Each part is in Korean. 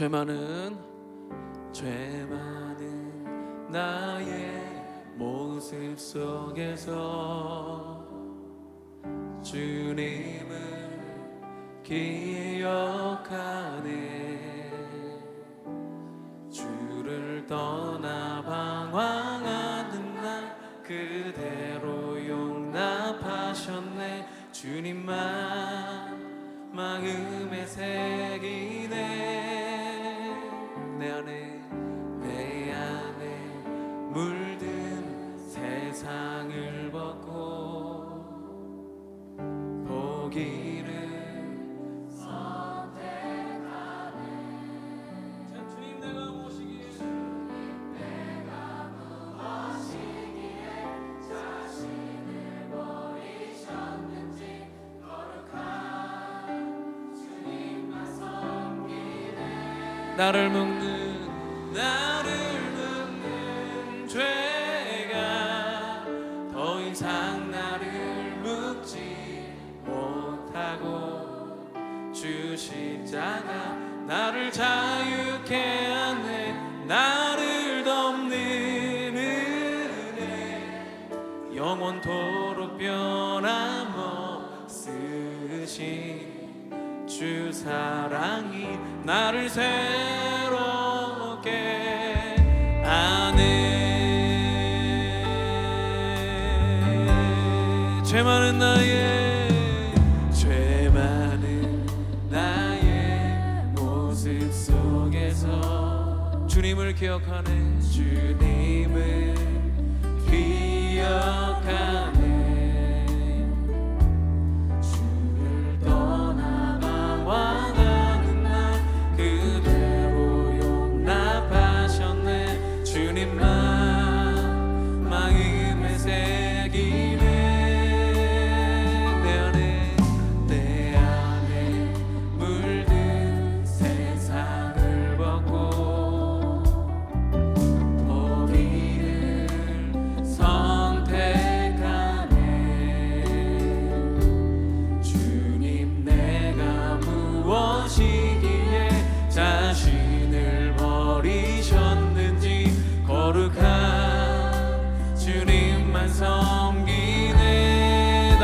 죄 많은 죄 많은 나의 모습 속에서 주님을 기억하네. 주를 떠나 방황하는 나 그대로 용납하셨네. 주님만 마음에 새기 나를 묶는 나를 묶는 죄가 더 이상 나를 묶지 못하고 주 십자가 나를 자유케 하네. 나를 덮는 은혜. 영원토록 변함없으신 주 사랑이 나를 새롭게 하네. 죄 많은 나의 죄 많은 나의 모습 속에서 주님을 기억하네. 주님을 기억하네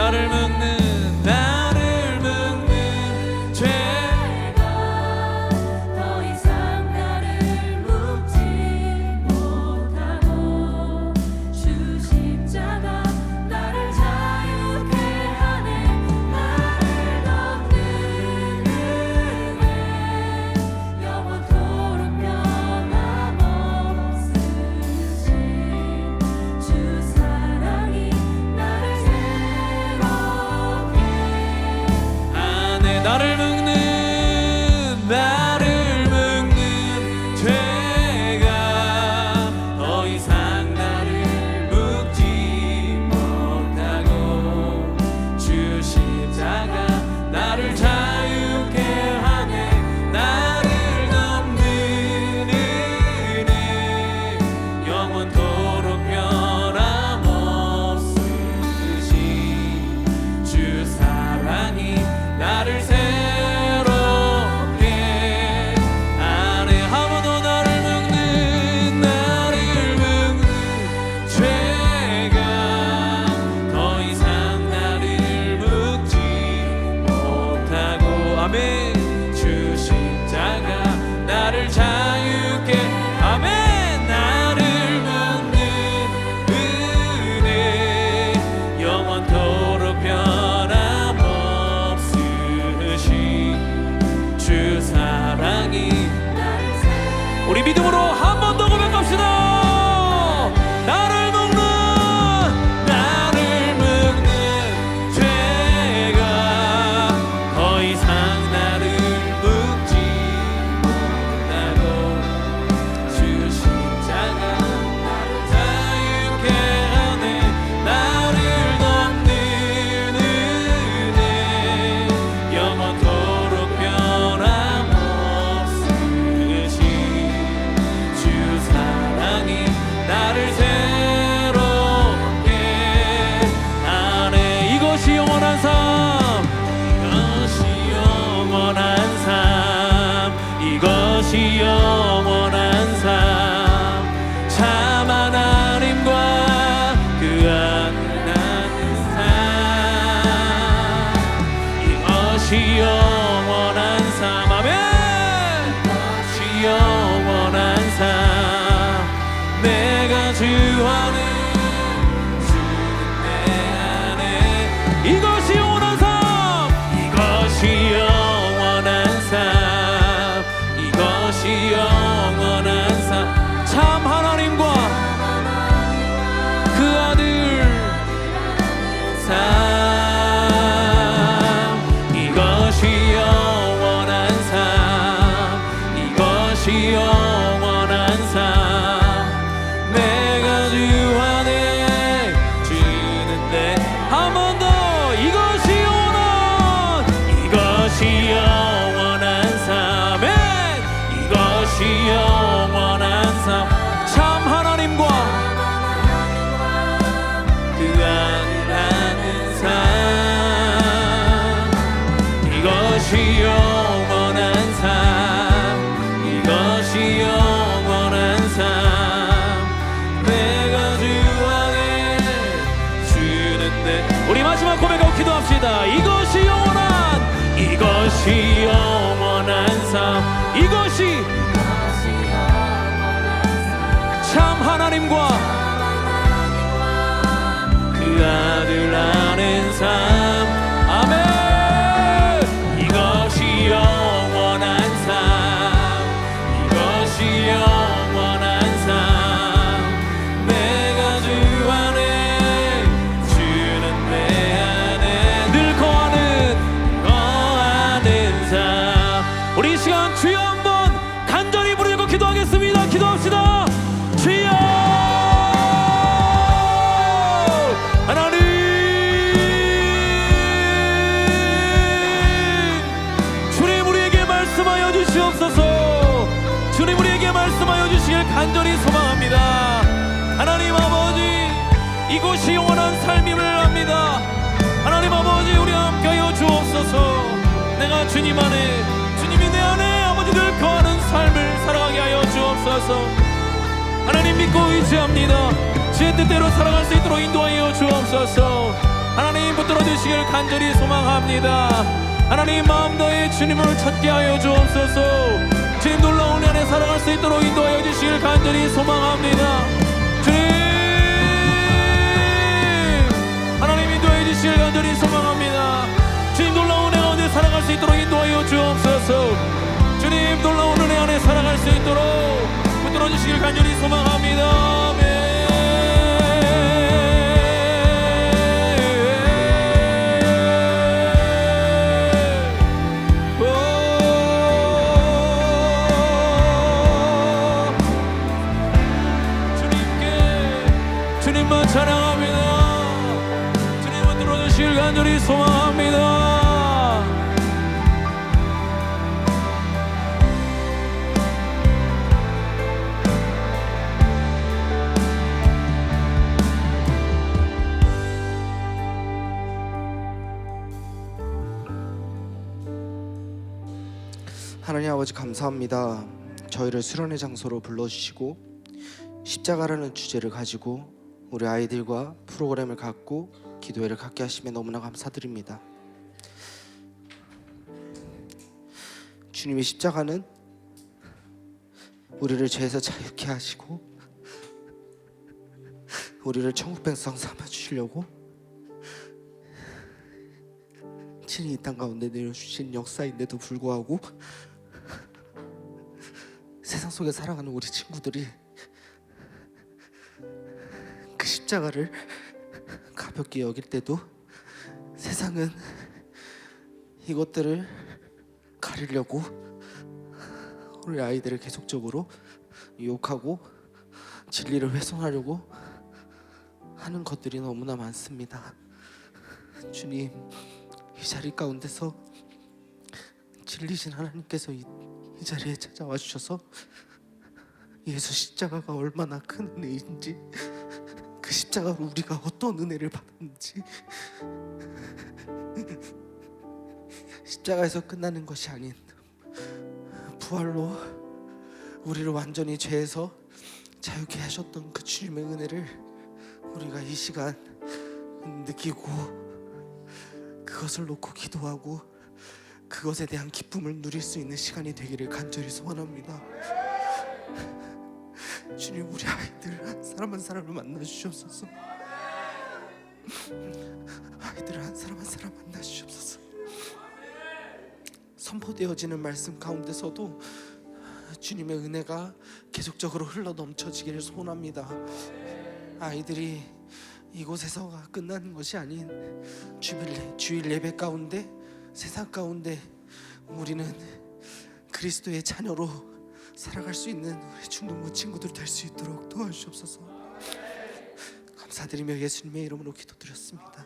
나를 나를 간절히 소망합니다. 하나님 아버지 이곳이 영원한 삶임을 압니다. 하나님 아버지 우리 함께하여 주옵소서. 내가 주님 안에 주님이 내 안에 아버지들 거하는 삶을 살아가게 하여 주옵소서. 하나님 믿고 의지합니다. 주의 뜻대로 살아갈 수 있도록 인도하여 주옵소서. 하나님 붙들어 주시길 간절히 소망합니다. 하나님 마음 다해 주님을 찾게 하여 주옵소서 주님 놀라운 은혜 안에 살아갈 수 있도록 인도하여 주시길 간절히 소망합니다. 주님! 하나님 인도해 주시길 간절히 소망합니다. 주님 놀라운 은혜 가운데 살아갈 수 있도록 인도하여 주옵소서. 주님 놀라운 은혜 안에 살아갈 수 있도록 붙들어 주시길 간절히 소망합니다. 아멘. 소망합니다 하나님 아버지 감사합니다. 저희를 수련의 장소로 불러주시고 십자가라는 주제를 가지고 우리 아이들과 프로그램을 갖고 기도회를 갖게 하시면 너무나 감사드립니다. 주님의 십자가는 우리를 죄에서 자유케 하시고 우리를 천국 백성 삼아 주시려고 친히 이 땅 가운데 내려주신 역사인데도 불구하고 세상 속에 살아가는 우리 친구들이 그 십자가를 가볍게 여길 때도 세상은 이것들을 가리려고 우리 아이들을 계속적으로 유혹하고 진리를 훼손하려고 하는 것들이 너무나 많습니다. 주님, 이 자리 가운데서 진리신 하나님께서 이, 이 자리에 찾아와 주셔서 예수 십자가가 얼마나 큰 은혜인지 그 십자가로 우리가 어떤 은혜를 받았는지 십자가에서 끝나는 것이 아닌 부활로 우리를 완전히 죄에서 자유케 하셨던 그 주님의 은혜를 우리가 이 시간 느끼고 그것을 놓고 기도하고 그것에 대한 기쁨을 누릴 수 있는 시간이 되기를 간절히 소원합니다. 주님 우리 아이들 한 사람 한 사람을 만나 주시옵소서. 아이들 한 사람 한 사람 만나 주시옵소서. 선포되어지는 말씀 가운데서도 주님의 은혜가 계속적으로 흘러 넘쳐지기를 소원합니다. 아이들이 이곳에서가 끝나는 것이 아닌 주일, 주일 예배 가운데 세상 가운데 우리는 그리스도의 자녀로 살아갈 수 있는 우리 중동부 친구들 될 수 있도록 도와주옵소서. 감사드리며 예수님의 이름으로 기도드렸습니다.